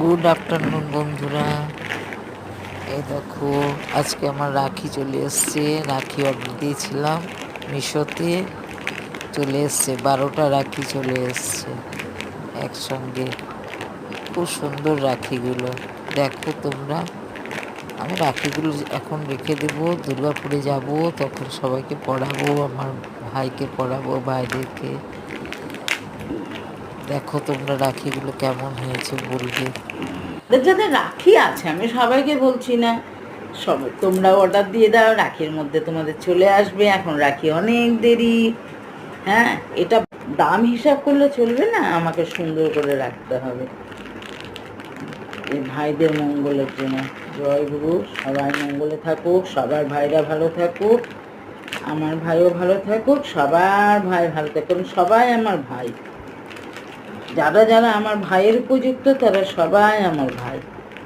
Good afternoon বন্ধুরা। এই দেখো, আজকে আমার রাখি চলে এসছে। রাখি অর্ডার দিয়েছিলাম মিশোতে। চলে এসছে, বারোটা রাখি চলে এসছে একসঙ্গে। খুব সুন্দর রাখিগুলো। দেখো তোমরা, আমি রাখিগুলো এখন রেখে দেবো, দুর্গাপুরে যাব, তখন সবাইকে পড়াবো, আমার ভাইকে পড়াবো, ভাইদেরকে। দেখো তোমরা রাখিগুলো কেমন হয়েছে বলবে। যাদের রাখি আছে, আমি সবাইকে বলছি না। সব তোমরা অর্ডার দিয়ে দাও, রাখির মধ্যে তোমাদের চলে আসবে, এখন রাখি অনেক দেরি। হ্যাঁ এটা দাম হিসাব করলে চলবে না, আমাকে সুন্দর করে রাখতে হবে। এই ভাইদের মঙ্গলের জন্য। জয় গুরু, সবাই মঙ্গলে থাকুক, সবার ভাইরা ভালো থাকুক, আমার ভাইও ভালো থাকুক, সবার ভাই ভালো থাকুক সবাই আমার ভাই। যারা যারা আমার ভাইয়ের উপযুক্ত তারা সবাই আমার ভাই।